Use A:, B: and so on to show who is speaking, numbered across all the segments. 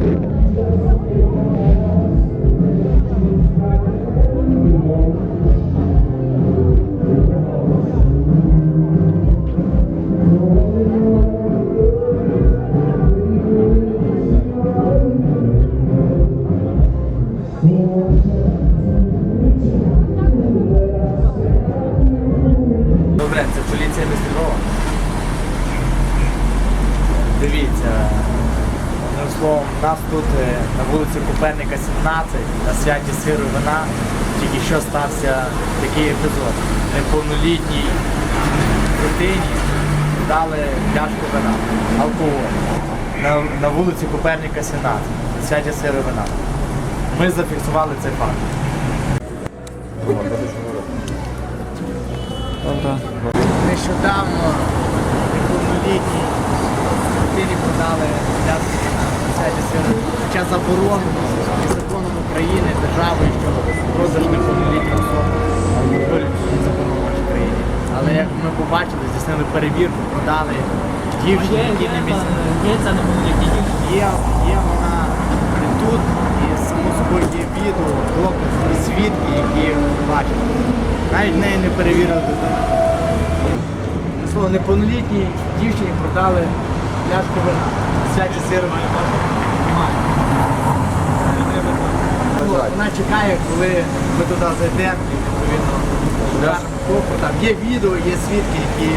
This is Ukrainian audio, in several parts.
A: Добре, це поліція міста Львова. Дивіться, одним словом, у нас тут е, на вулиці Коперника 17 на святі сиру вина тільки що стався такий епізод. Неповнолітній дитині дали пляшку вина, алкоголь. На, на вулиці Коперника 17 на святі сиру вина. Ми зафіксували цей факт. Нещодавно неповнолітній дитині подали пляшку вина на. Хоча заборонено і законом України державою, що продаж неповнолітніх особ алкоголь заборонено в країні. Але як ми побачили, здійснили перевірку, продали дівчині, які не місці.
B: Є це неповнолітні дівчини.
A: Є, є вона тут, і само собою є відео, доказ, і свідки, які бачили. Навіть неї не перевірили дитину. Слово, неповнолітній дівчині продали пляшку вина. Святі сиру немає. Ну, Вона чекає, коли ми туди зайдемо, і відповідно. Там є відео, є свідки, які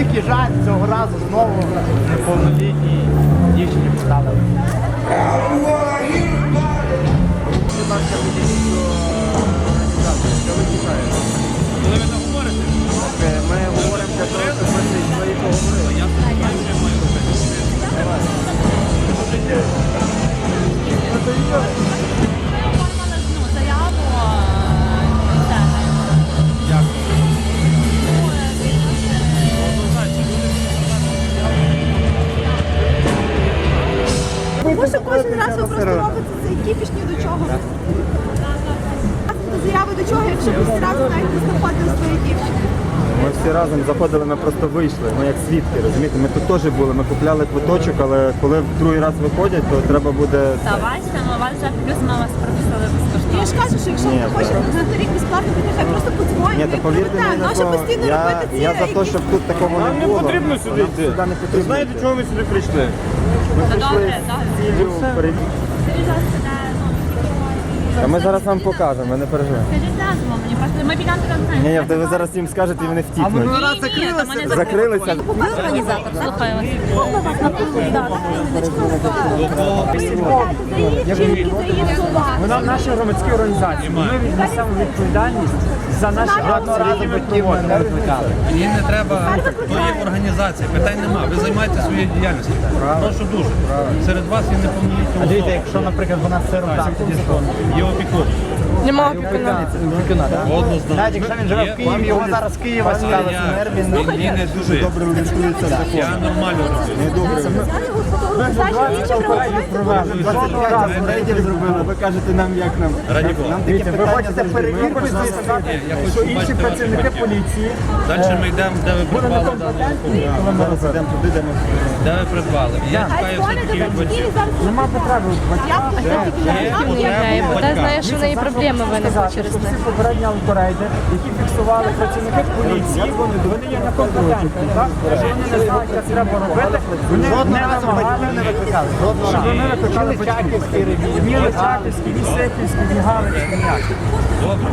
A: превеликий жаль, цього разу знову неповнолітній дівчині поставили.
C: Кожен раз ви просто робите цей кіпіш ні до чого. Заяви до чого, якщо ви всі разом навіть не знаходили свої дівчини.
D: Ми всі разом заходили, ми просто вийшли. Ми як свідки, розумієте? Ми тут теж були, ми купляли квиточок, але коли в другий раз виходять, то треба буде.
E: Та бачите, ну вас вже плюс ми вас прописали безкоштовно.
C: Я ж кажу, що якщо
D: Ні,
C: ви хочете
D: добре.
C: на рік безплатно, то нехай просто подзвонять.
D: Ні,
C: ми
D: то повірте мені на
C: Нащо
D: слово,
C: постійно
D: я,
C: робити ці
D: я за те, щоб тут такого не
B: Нам не
D: було.
B: потрібно сюди
D: Нам
B: йти.
D: сюди не
B: Ви
D: потрібно.
B: знаєте, чого ви сюди прийшли?
D: Ми
E: Та
D: прийшли
E: добре,
D: з
E: так.
D: ціллю
E: будь ласка, де, ну,
D: А ми зараз вам покажемо, не переживай.
E: Скажіть назву мені, просто ми підемо там знаємо.
D: Ні, ні, ви зараз їм скажете і вони втікнуть. Закрилися.
C: Ви організатор, так?
E: Слухаю вас
F: Вона наші громадські організації. Ми віднесемо відповідальність за наші акції, які ми проводимо.
B: Мені не треба. То є організація, питань нема. Ви займаєтеся своєю діяльністю. Прошу дуже. Серед вас є неповнолітні
A: А дивіться, якщо, наприклад, вона сиром робить.
B: Є опікун.
F: Нема опікуна.
A: Опікуна, так? Навіть якщо він живе в Києві, його зараз з Києва СНР, він
B: Він не дуже.
D: Добре орієнтується в
B: Я нормально роблю.
D: Жодного разу. рейдів зробили, ви кажете нам, як нам. Нам такі
F: Ви хочете перевірку сказати, що інші працівники поліції
B: Далі ми йдемо, де ви придбали дану
D: Ми зараз йдемо туди, де ми
B: Де ви придбали? Я чекаю все-таки від батьків.
F: нема потреби
G: знаєш,
B: батьках.
G: що в неї проблеми виникли через
F: що всі попередні алкорейди, які фіксували працівники поліції, вони є некомпетентні, так? Вони не знають, як треба робити, вони не
A: разу не викликали. Жодного
F: щоб
A: разу.
F: вони викликали батьків.
A: Чаківський ревізій.
F: Ні Личаківський, ні Сихівський, ні Галицький, ніякий.
B: Добре.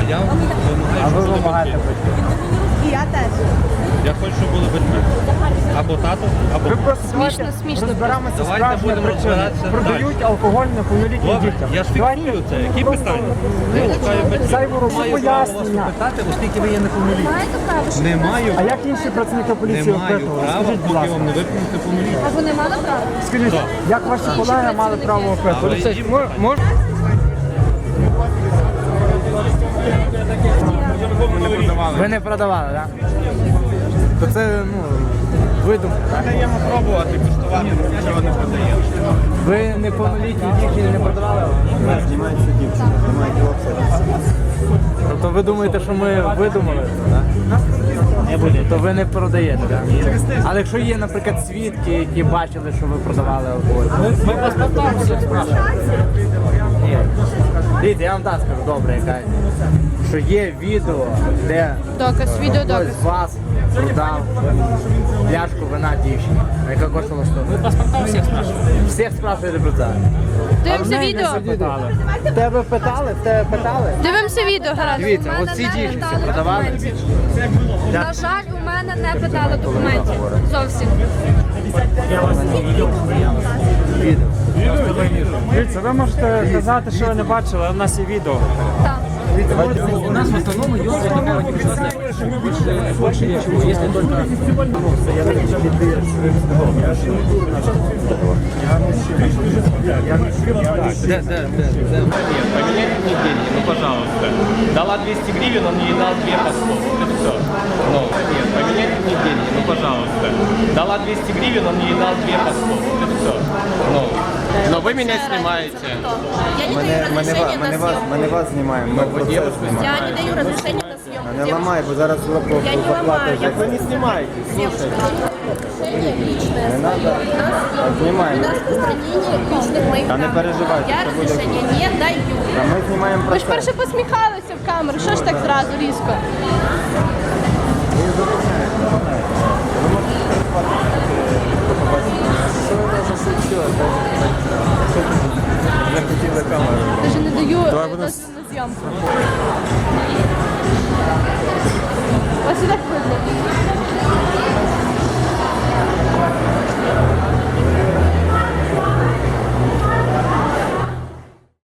B: А я вимагаю,
A: А ви вимагаєте
B: батьки.
C: І я теж.
B: Я хочу, щоб були батьки. Або тато, або
F: Ви просто
G: Смішно,
F: давайте
G: смішно.
F: розберемося з
B: Давайте
F: справжніми
B: будемо розбиратися
F: Продають алкоголь неповнолітнім
B: Добре,
F: дітям.
B: я ж фіксую це. Які питання? Я чекаю батьків.
F: Зайву роботу
B: Маю право вас
F: пояснення.
B: питати, оскільки ви є неповнолітні. Не маю,
F: А як інші працівники
B: не
F: поліції
B: маю
F: опитували?
B: права,
F: Скажіть, будь
B: поки
F: ласка.
B: вам не виповнити повнолітні.
G: А вони мали право?
F: Скажіть, як ваші колеги мали право опитувати?
B: питання.
A: Ви не продавали, так? То це ну, видумка.
B: Ми даємо пробувати, куштувати, нічого не подаємо.
A: Ви неповнолітні дівчині не продавали?
D: Знімається дівчина, знімає хлопця.
A: Тобто ви думаєте, що ми видумали? Не буде. То ви не продаєте, так? Але якщо є, наприклад, свідки, які бачили, що ви продавали алкоголь. Ми паспортом всіх спрашуємо. Ні. Дивіться, я вам так скажу, добре, яка. Що є відео, де
G: Доказ, відеодоказ.
A: хтось з вас продав пляшку вина дівчині, яка коштувала 100 Ми паспортом всіх спрашуємо. Всіх спрашуєте про це.
G: Дивимося відео.
A: Тебе питали? Тебе питали?
G: Дивимося відео, гаразд.
A: Дивіться, оці дівчинці продавали.
G: На жаль, у мене не питали документів. Зовсім.
F: Дивіться, ви можете казати, що ви не бачили, але в нас є відео.
G: Так.
A: У нас в основному йод возникает больше, больше ничего, если только
B: Де, де, де, де?
H: Поменяйте мне деньги, ну пожалуйста. Дала 200 гривен, он ей дал 2 по 100. Вот это все. Ну, нет, поменяйте мне деньги, ну пожалуйста. Дала 200 гривен, он ей дал 2 по 100. Вот это все. Ну, но вы меня снимаете.
C: Я не
D: Мене,
C: даю
D: мене,
C: разрешения
D: ва- мене,
C: на
D: вас,
C: съемку.
D: мене вас знімаємо, ми процес знімаємо.
C: Я не даю разрешения на съемку.
D: Не
C: девушка.
D: ламай, бо зараз лапу
C: Я не ломаю, я
D: заплатиш.
A: не снимайте.
C: Девушка, разрешение личное.
D: Не надо.
C: На
D: Знімаємо.
C: распространение личных моих
D: Та не
C: данных.
D: переживайте,
C: Я
D: це буде-
C: разрешения не даю.
D: А ми знімаємо
G: Ви ж
D: процес.
G: перше посміхалися в камеру. Що ж так зразу різко?
D: Не хотіли камеру.
G: Даже не даю
D: Давай
G: е,
D: будемо
G: на зйомку. Ось сюди.